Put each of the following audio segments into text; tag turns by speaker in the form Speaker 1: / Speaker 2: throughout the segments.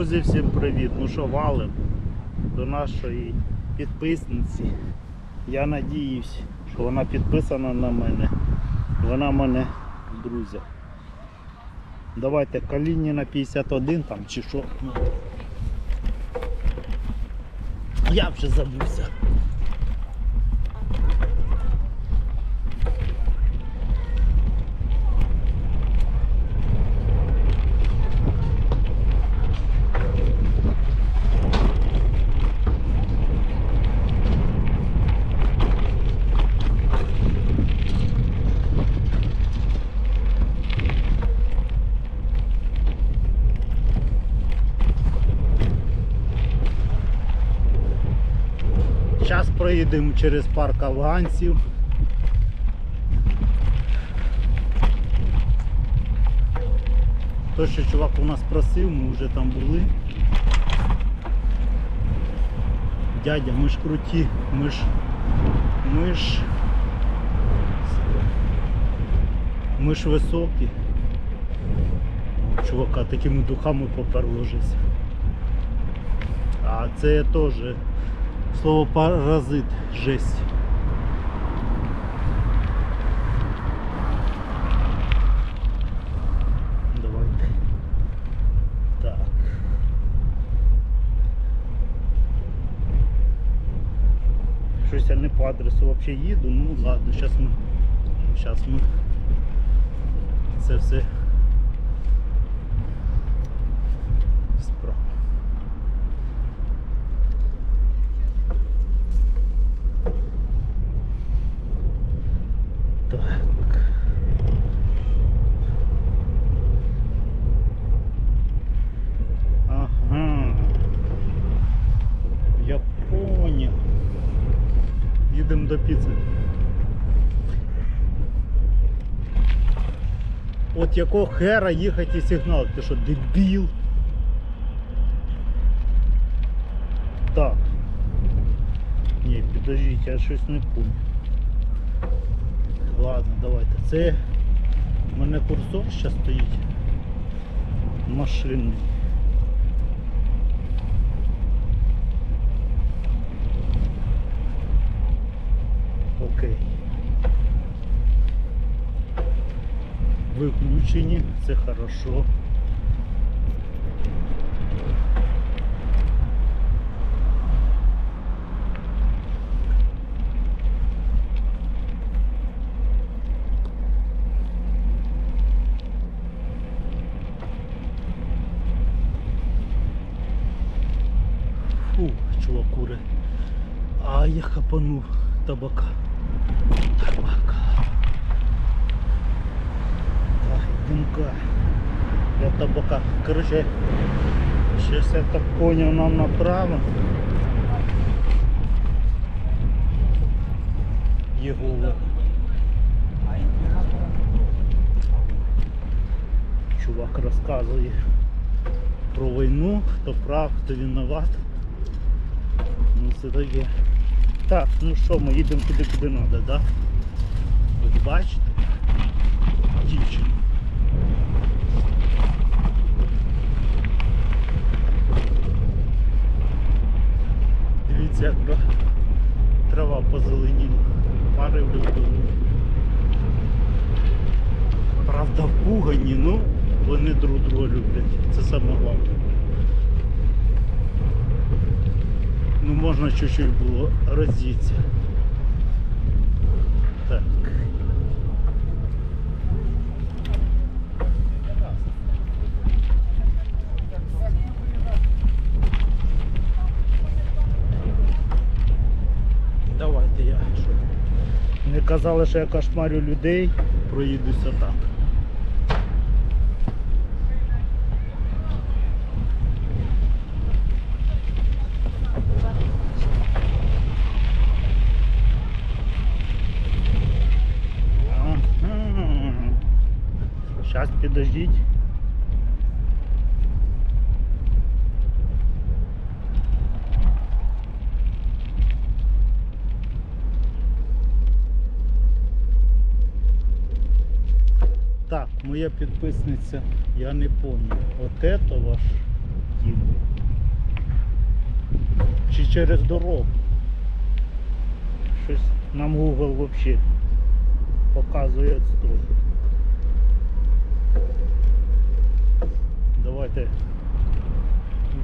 Speaker 1: Друзі, всім привіт! Ну що, валим до нашої підписниці. Я надіюсь, що вона підписана на мене. Вона мене друзі. Давайте коліні на 51 там чи що. Ну. Я вже забувся. Зараз проїдемо через парк афганців. То, що чувак у нас просив, ми вже там були. Дядя, ми ж круті, ми ж ми ж ми ж високі. Чувака такими духами поперложився. А це я теж Слово паразит, жесть. Давайте. Так. Щось я не по адресу взагалі їду, ну ладно, зараз ми. Зараз ми це все справа. Так. Ага. Я понял. Їдемо до піци. От якого хера їхати і сигнал? Ти що, дебіл? Так. Ні, підождіть, я щось не понял. Ладно, давайте. Це у мене курсор ще стоїть. Машинний. Виключені, це хорошо. Фу, чувак кури. А я хапанув табака. Табака. Так, дымка. Я табака. Я так понял, нам направо. Єгола. Чувак розказує про війну, хто прав, хто виноват. Ну це таке. Так, ну що, ми їдемо туди, куди треба, да? Ви бачите? Дівчина. Дивіться, як тра- трава позеленіла. Пари влюблені. Правда, впугані, ну вони друг друга люблять. Це саме головне. Ну можна чуть-чуть було роздіться. Так. Давайте я що. Не казали, що я кошмарю людей, проїдуся так. Сейчас підождіть. Так, моя підписниця, я не пам'ятаю. От это ваш дім. Чи через дорогу. Щось нам Google взагалі показує отстой. Давайте.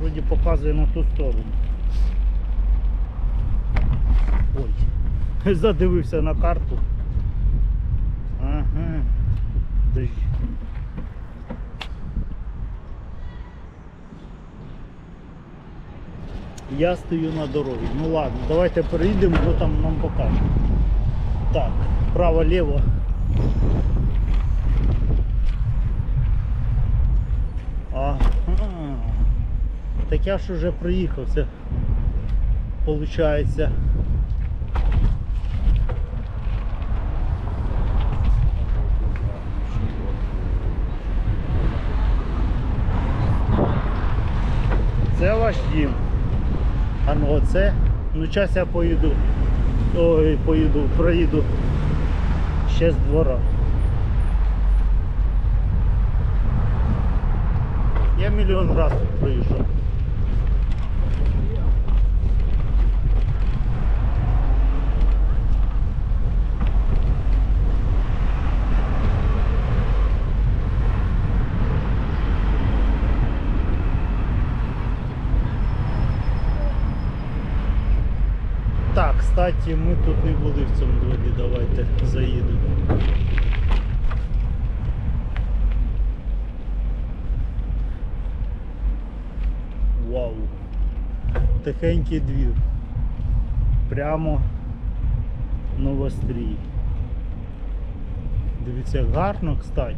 Speaker 1: Вроді показує на ту сторону. Ой. Задивився на карту. Ага. Дождь. Я стою на дорозі. Ну ладно, давайте перейдемо, бо там нам покажуть. Так, право-ліво. Ага. Так я ж уже приїхав, це получається. Це ваш дім. А ну оце. Ну час я поїду. Ой, поїду, проїду ще з двора. Я мільйон разів проїжджав. Так, кстати, ми тут не були в цьому дворі, давайте заїдемо. Вау. Тихенький двір. Прямо новострій. Дивіться, гарно, кстати.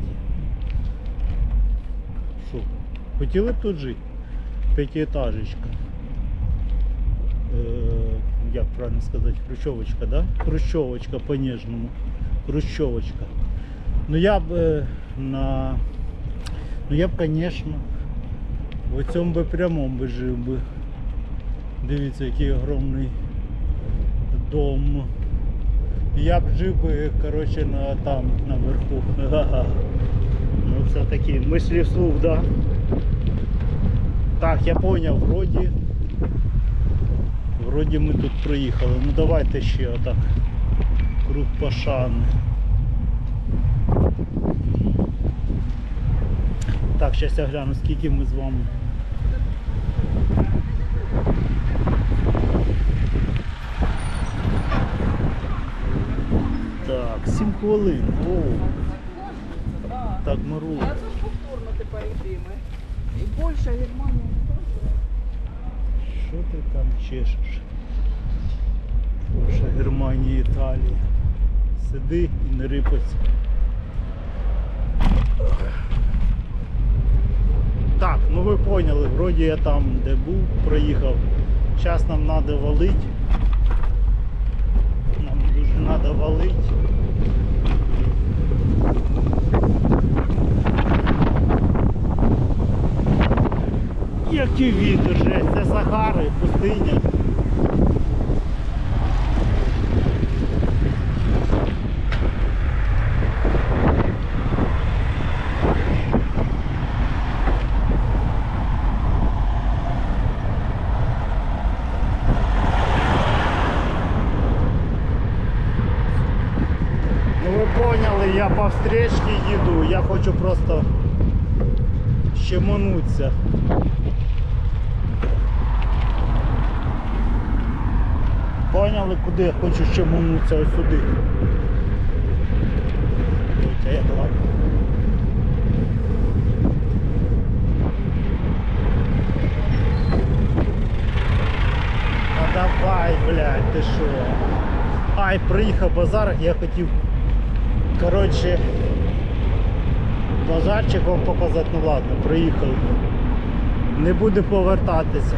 Speaker 1: Що? Хотіли б тут жити? П'ятиэтажечка. Е, як правильно сказати, хрущовочка, да? Хрущовочка по-ніжному. Хрущовочка. Ну я б е, на. Ну я б, звісно, в цьому би прямому би жив би. Дивіться, який огромний дом. Я б жив би, коротше, на там, наверху. Ну все-таки мислі вслух, да. Так, я поняв, вроді. Вроді ми тут проїхали. Ну давайте ще отак. Круг пошани. Так, зараз я гляну, скільки ми з вами. Так, 7 хвилин. О, так ми
Speaker 2: А
Speaker 1: рулимо.
Speaker 2: це ж повторно тепер йдемо. І Польща, Германія.
Speaker 1: Що ти там чешеш? Польща, Германія, Італія. Сиди і не рипайся. Так, ну ви поняли, вроді я там де був, проїхав. Зараз нам треба валити. Нам дуже треба валити. Який вітер же, це Сахари, пустиня. Ну поняли, я по встречці їду, я хочу просто щемануться. Поняли, куди я хочу щемануться ось сюди. А давай, блядь, ти що? Ай, приїхав базар, я хотів, коротше, базарчик вам показати, ну ладно, приїхали. Не буде повертатися.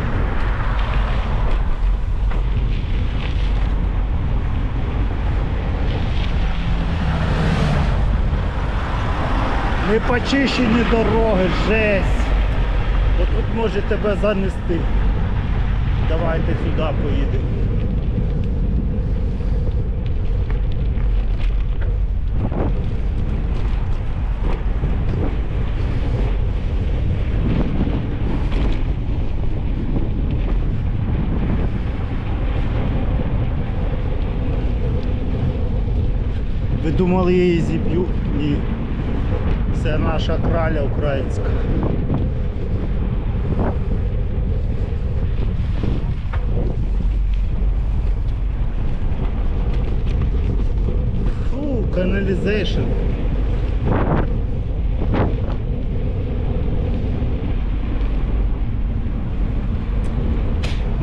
Speaker 1: Не почищені дороги, жесть. От тут може тебе занести. Давайте сюди поїдемо. Ви думали, я її зіб'ю? Ні. Це наша краля українська. Фу, каналізейшн.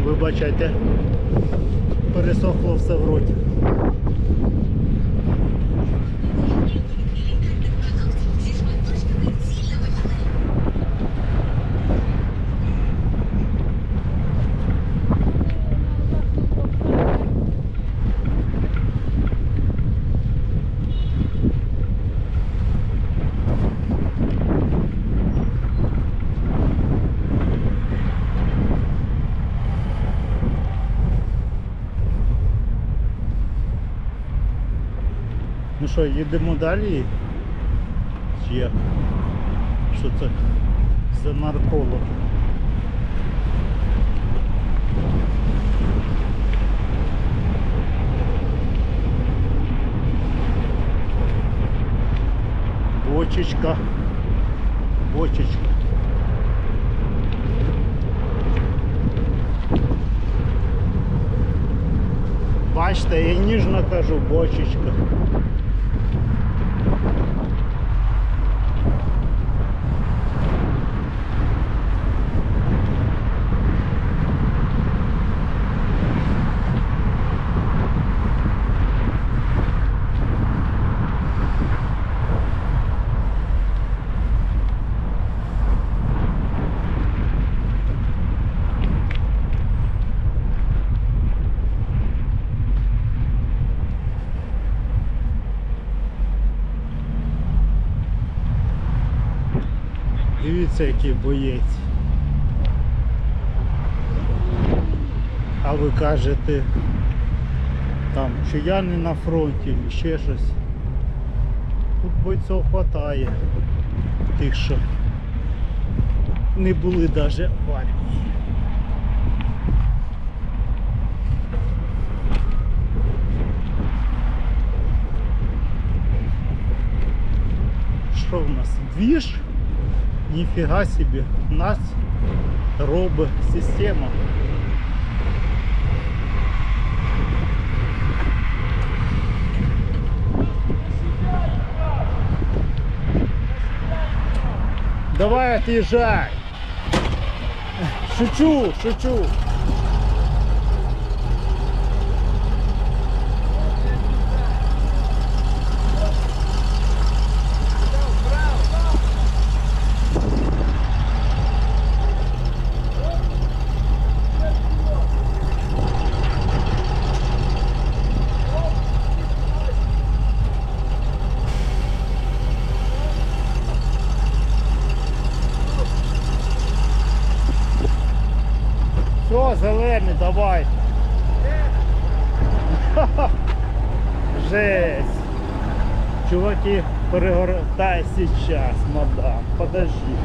Speaker 1: Вибачайте, пересохло все в роті. Ну що, їдемо далі? Чи як? Що це за нарколог? Бочечка. Бочечка. Бачите, я ніжно кажу, бочечка. Дивіться, який боєць. А ви кажете, там, що я не на фронті, ще щось. Тут бойців хватає. Тих, що не були навіть в армії. Що в нас? Двіж? Ніфіга собі, нас робить система. Давай отъезжай. Шучу, шучу. Зелений, давай. Жесть. Чуваки, перегортай сейчас, мадам. Подожди.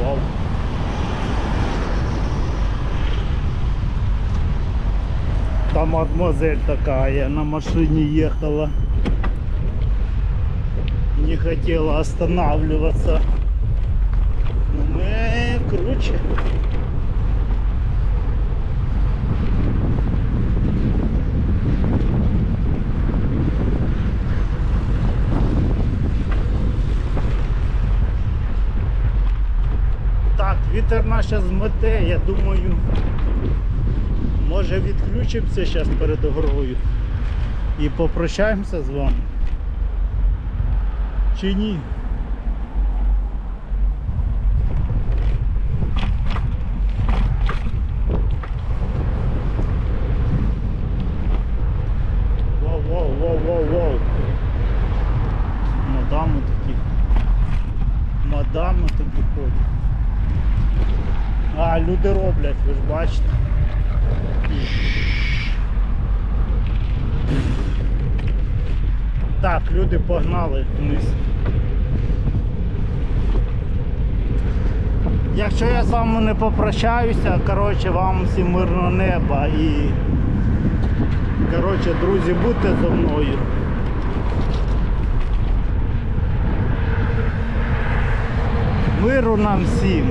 Speaker 1: Вау. Там мадемуазель такая на машине ехала. Не хотела останавливаться. Ну, мы круче. Так, вітер нас зараз змете, я думаю, може відключимося зараз перед грою і попрощаємося з вами. Чи ні? люди роблять, ви ж бачите. Так, люди погнали вниз. Якщо я з вами не попрощаюся, коротше, вам всім мирного неба і коротше, друзі, будьте зо мною. Миру нам всім.